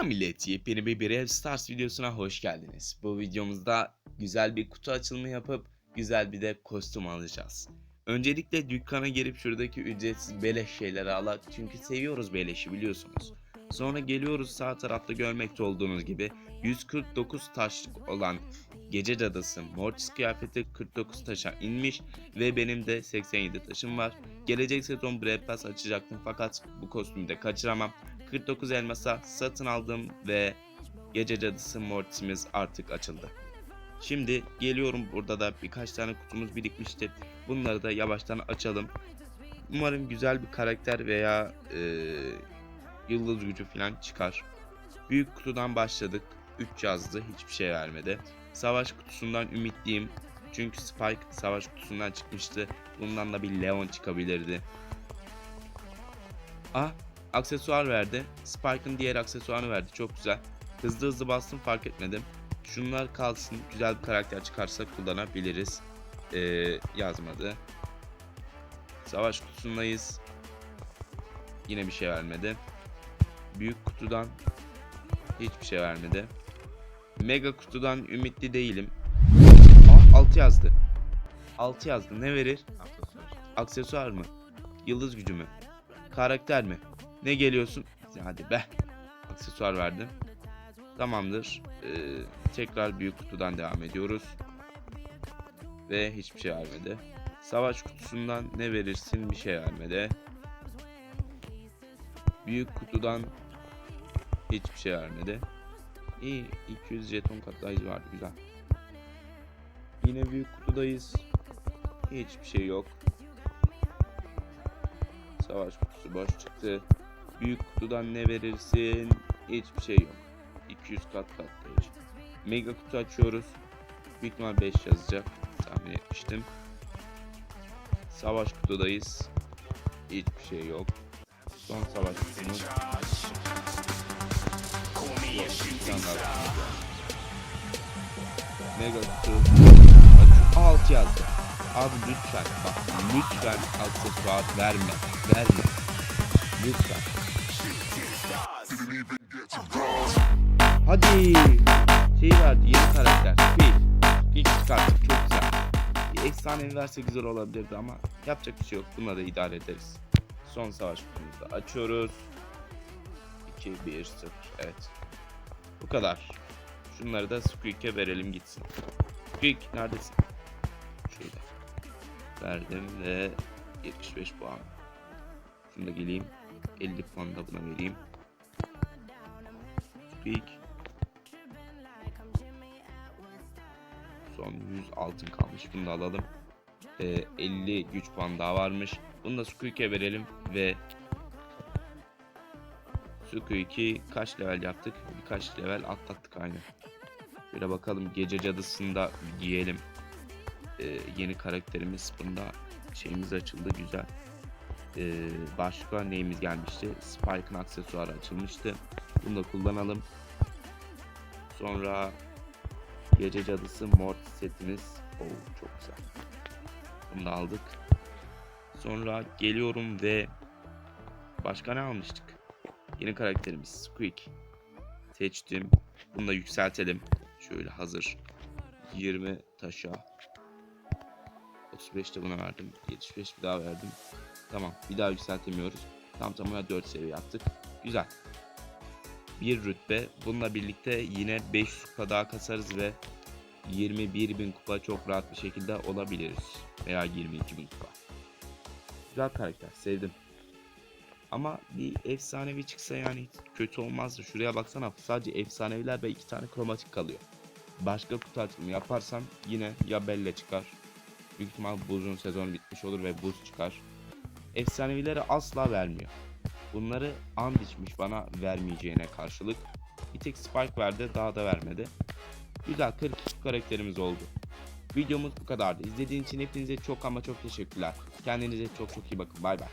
Selam millet, yepyeni bir Brave Stars videosuna hoş geldiniz. Bu videomuzda güzel bir kutu açılımı yapıp güzel bir de kostüm alacağız. Öncelikle dükkana girip şuradaki ücretsiz beleş şeyleri alak çünkü seviyoruz beleşi biliyorsunuz. Sonra geliyoruz sağ tarafta görmekte olduğunuz gibi 149 taşlık olan Gece Cadısı Mortis kıyafeti 49 taşa inmiş ve benim de 87 taşım var. Gelecek sezon Brave Pass açacaktım fakat bu kostümü de kaçıramam. 49 elmasa satın aldım ve Gece Cadısı Mortis'imiz artık açıldı. Şimdi geliyorum burada da birkaç tane kutumuz birikmişti. Bunları da yavaştan açalım. Umarım güzel bir karakter veya eee, yıldız gücü falan çıkar. Büyük kutudan başladık. 3 yazdı hiçbir şey vermedi. Savaş kutusundan ümitliyim. Çünkü Spike savaş kutusundan çıkmıştı. Bundan da bir Leon çıkabilirdi. Ah aksesuar verdi. Spike'ın diğer aksesuarını verdi. Çok güzel. Hızlı hızlı bastım fark etmedim. Şunlar kalsın. Güzel bir karakter çıkarsa kullanabiliriz. Ee, yazmadı. Savaş kutusundayız. Yine bir şey vermedi. Büyük kutudan hiçbir şey vermedi. Mega kutudan ümitli değilim. Aa 6 yazdı. 6 yazdı. Ne verir? Aksesuar mı? Yıldız gücü mü? Karakter mi? Ne geliyorsun? Hadi be. Aksesuar verdim. Tamamdır. Ee, tekrar büyük kutudan devam ediyoruz. Ve hiçbir şey vermedi. Savaş kutusundan ne verirsin bir şey vermedi. Büyük kutudan hiçbir şey vermedi. İyi 200 jeton katlayıcı vardı güzel. Yine büyük kutudayız. Hiçbir şey yok. Savaş kutusu boş çıktı. Büyük kutudan ne verirsin? Hiçbir şey yok. 200 kat katlayıcı. Mega kutu açıyoruz. Büyük ihtimal 5 yazacak. Tahmin etmiştim. Savaş kutudayız. Hiçbir şey yok. Son savaş kutumuz. Mega kutu. Aç- 6 yazdı. Abi lütfen bak lütfen aksesuar verme. Verme. Lütfen. Hadi. Şey verdi yeni karakter. Speed. İlk çıkarttık çok güzel. Bir efsanevi verse güzel olabilirdi ama yapacak bir şey yok. Bununla da idare ederiz. Son savaş kutumuzu da açıyoruz. 2, 1, 0. Evet. Bu kadar. Şunları da Squeak'e verelim gitsin. Squeak neredesin? Şöyle. Verdim ve 75 puan. Şunu da geleyim. 50 puan da buna vereyim. Squeak. Son 100 altın kalmış. Bunu da alalım. Ee, 50 güç puan daha varmış. Bunu da Squeak'e verelim ve Squeak'i kaç level yaptık? Birkaç level atlattık aynı. Şöyle bakalım gece cadısında giyelim. Ee, yeni karakterimiz bunda şeyimiz açıldı güzel. Ee, başka neyimiz gelmişti? Spike'ın aksesuarı açılmıştı. Bunu da kullanalım. Sonra gece cadısı Mortis setimiz. Oo çok güzel. Bunu da aldık. Sonra geliyorum ve başka ne almıştık? Yeni karakterimiz Squeak. Seçtim. Bunu da yükseltelim. Şöyle hazır. 20 taşa. 35 de buna verdim. 75 bir daha verdim. Tamam. Bir daha yükseltemiyoruz. Tam tamına 4 seviye yaptık. Güzel. Bir rütbe. Bununla birlikte yine 5 kupa daha kasarız ve 21 bin kupa çok rahat bir şekilde olabiliriz. Veya 22 bin kupa. Güzel karakter. Sevdim. Ama bir efsanevi çıksa yani kötü olmazdı. Şuraya baksana sadece efsaneviler ve iki tane kromatik kalıyor. Başka kutu açılımı yaparsam yine ya Belle çıkar. Büyük ihtimal buzun sezonu bitmiş olur ve buz çıkar. Efsanevileri asla vermiyor. Bunları and içmiş bana vermeyeceğine karşılık. Bir tek Spike verdi daha da vermedi. Güzel 42 karakterimiz oldu. Videomuz bu kadardı. İzlediğiniz için hepinize çok ama çok teşekkürler. Kendinize çok çok iyi bakın. Bay bay.